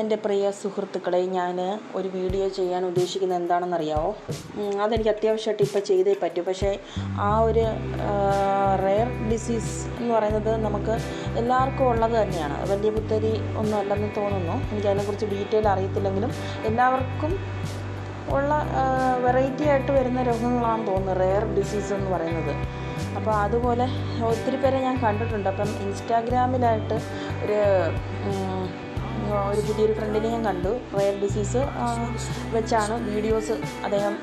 എന്റെ പ്രിയ സുഹൃത്തുക്കളെ ഞാൻ ഒരു വീഡിയോ ചെയ്യാൻ ഉദ്ദേശിക്കുന്നത് എന്താണെന്നറിയാമോ അതെനിക്ക് അത്യാവശ്യമായിട്ട് ഇപ്പോൾ ചെയ്തേ പറ്റൂ. പക്ഷേ ആ ഒരു റെയർ ഡിസീസ് എന്ന് പറയുന്നത് നമുക്ക് എല്ലാവർക്കും ഉള്ളത് തന്നെയാണ്. വലിയ പുത്തരി ഒന്നും അല്ലെന്ന് തോന്നുന്നു. എനിക്കതിനെക്കുറിച്ച് ഡീറ്റെയിൽ അറിയത്തില്ലെങ്കിലും എല്ലാവർക്കും ഉള്ള വെറൈറ്റി ആയിട്ട് വരുന്ന രോഗങ്ങളാണെന്ന് തോന്നുന്നു. റെയർ ഡിസീസ് എന്ന് പറയുന്നത്. അപ്പോൾ അതുപോലെ ഒത്തിരി പേരെ ഞാൻ കണ്ടിട്ടുണ്ട്. അപ്പം ഇൻസ്റ്റാഗ്രാമിലായിട്ട് ഒരു ഒരു പുതിയൊരു ഫ്രണ്ടിനെ ഞാൻ കണ്ടു. റയർ ഡിസീസ് വെച്ചാണ് വീഡിയോസ് അദ്ദേഹം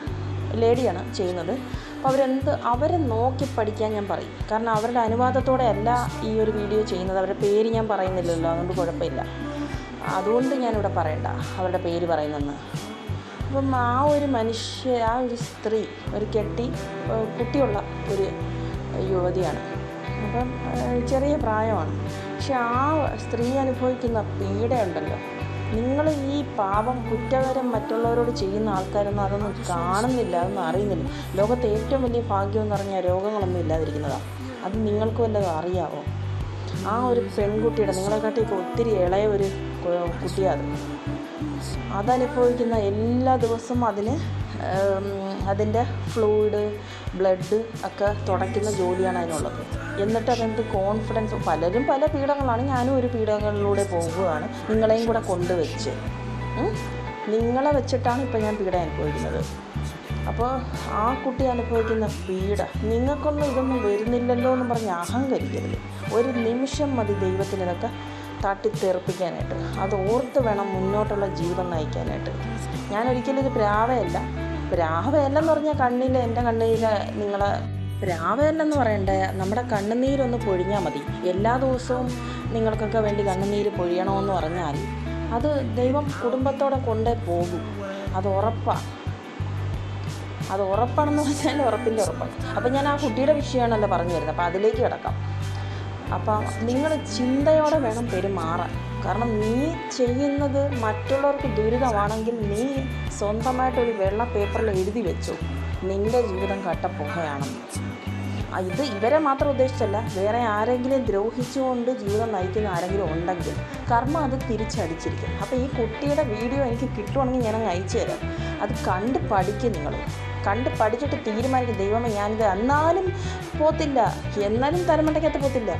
ലേഡിയാണ് ചെയ്യുന്നത്. അപ്പോൾ അവരെന്ത് അവരെ നോക്കി പഠിക്കാൻ ഞാൻ പറയും. കാരണം അവരുടെ അനുവാദത്തോടെ അല്ല ഈ ഒരു വീഡിയോ ചെയ്യുന്നത്. അവരുടെ പേര് ഞാൻ പറയുന്നില്ലല്ലോ. അതുകൊണ്ട് കുഴപ്പമില്ല. അതുകൊണ്ട് ഞാനിവിടെ പറയണ്ട. അവരുടെ പേര് പറയുന്നെന്ന്. അപ്പം ആ ഒരു മനുഷ്യ ആ ഒരു സ്ത്രീ ഒരു കെട്ടി കുട്ടിയുള്ള ഒരു യുവതിയാണ്. അപ്പം ചെറിയ പ്രായമാണ്. പക്ഷെ ആ സ്ത്രീ അനുഭവിക്കുന്ന പീഡയുണ്ടല്ലോ. നിങ്ങൾ ഈ പാപം കുറ്റകരം മറ്റുള്ളവരോട് ചെയ്യുന്ന ആൾക്കാരൊന്നും അതൊന്നും കാണുന്നില്ല അതൊന്നും അറിയുന്നില്ല. ലോകത്തെ ഏറ്റവും വലിയ ഭാഗ്യം എന്ന് പറഞ്ഞാൽ രോഗങ്ങളൊന്നും ഇല്ലാതിരിക്കുന്നതാണ് അത് നിങ്ങൾക്ക് വല്ലതും അറിയാവോ? ആ ഒരു പെൺകുട്ടിയുടെ നിങ്ങളെക്കാട്ടിയൊക്കെ ഒത്തിരി ഇളയ ഒരു കുട്ടിയാണ്. അത് അതനുഭവിക്കുന്ന എല്ലാ ദിവസവും അതിന് അതിന്റെ ഫ്ലൂയിഡ് ബ്ലഡ് ഒക്കെ തുടയ്ക്കുന്ന ജോലിയാണ് അതിനുള്ളത്. എന്നിട്ട് അതെന്ത് കോൺഫിഡൻസ് പലരും പല പീഡങ്ങളാണ് ഞാനും ഒരു പീഡകളിലൂടെ പോവുകയാണ് നിങ്ങളെയും കൂടെ കൊണ്ടുവച്ച്. നിങ്ങളെ വെച്ചിട്ടാണ് ഇപ്പം ഞാൻ പീഡ അനുഭവിക്കുന്നത്. അപ്പോൾ ആ കുട്ടി അനുഭവിക്കുന്ന പീഡ നിങ്ങൾക്കൊന്നും ഇതൊന്നും വരുന്നില്ലല്ലോ എന്ന് പറഞ്ഞ് അഹങ്കരിക്കരുത്. ഒരു നിമിഷം മതി ദൈവത്തിന് ഇതൊക്കെ തട്ടിത്തെറിപ്പിക്കാനായിട്ട്. അത് ഓർത്ത് വേണം മുന്നോട്ടുള്ള ജീവിതം നയിക്കാനായിട്ട്. ഞാൻ ഒരിക്കലും ഇത് പ്രാവയല്ല. പ്രാവയല്ലെന്ന് പറഞ്ഞാൽ കണ്ണിൽ എന്റെ കണ്ണിൽ നിങ്ങളെ പ്രാവയല്ലെന്ന് പറയണ്ട നമ്മുടെ കണ്ണുനീരൊന്ന് പൊഴിഞ്ഞാൽ മതി. എല്ലാ ദിവസവും നിങ്ങൾക്കൊക്കെ വേണ്ടി കണ്ണുനീര് പൊഴിയണമെന്ന് പറഞ്ഞാൽ അത് ദൈവം കുടുംബത്തോടെ കൊണ്ടേ പോകും. അത് ഉറപ്പാണ് അത് ഉറപ്പാണെന്ന് പറഞ്ഞാൽ ഉറപ്പിന്റെ ഉറപ്പാണ്. അപ്പം ഞാൻ ആ കുട്ടിയുടെ വിഷയമാണല്ലോ പറഞ്ഞു തരുന്നത് അപ്പോൾ അതിലേക്ക് കിടക്കാം. അപ്പം നിങ്ങൾ ചിന്തയോടെ വേണം പെരുമാറാൻ. കാരണം നീ ചെയ്യുന്നത് മറ്റുള്ളവർക്ക് ദുരിതമാണെങ്കിൽ നീ സ്വന്തമായിട്ടൊരു വെള്ള പേപ്പറിൽ എഴുതി വെച്ചു. നിന്റെ ജീവിതം കട്ടപ്പുകയാണെന്ന്. ഇത് ഇവരെ മാത്രം ഉദ്ദേശിച്ചല്ല വേറെ ആരെങ്കിലും ദ്രോഹിച്ചുകൊണ്ട് ജീവിതം നയിക്കുന്ന ആരെങ്കിലും ഉണ്ടെങ്കിൽ കർമ്മം അത് തിരിച്ചടിച്ചിരിക്കും. അപ്പോൾ ഈ കുട്ടിയുടെ വീഡിയോ എനിക്ക് കിട്ടുവാണെങ്കിൽ ഞാൻ അയച്ചു തരാം. അത് കണ്ട് പഠിക്കും നിങ്ങൾ കണ്ട് പഠിച്ചിട്ട് തീരുമാനിക്കും. ദൈവമേ ഞാനിത് എന്നാലും പോത്തില്ല. എന്നാലും തലമണ്ടയ്ക്കകത്ത് പോത്തില്ല.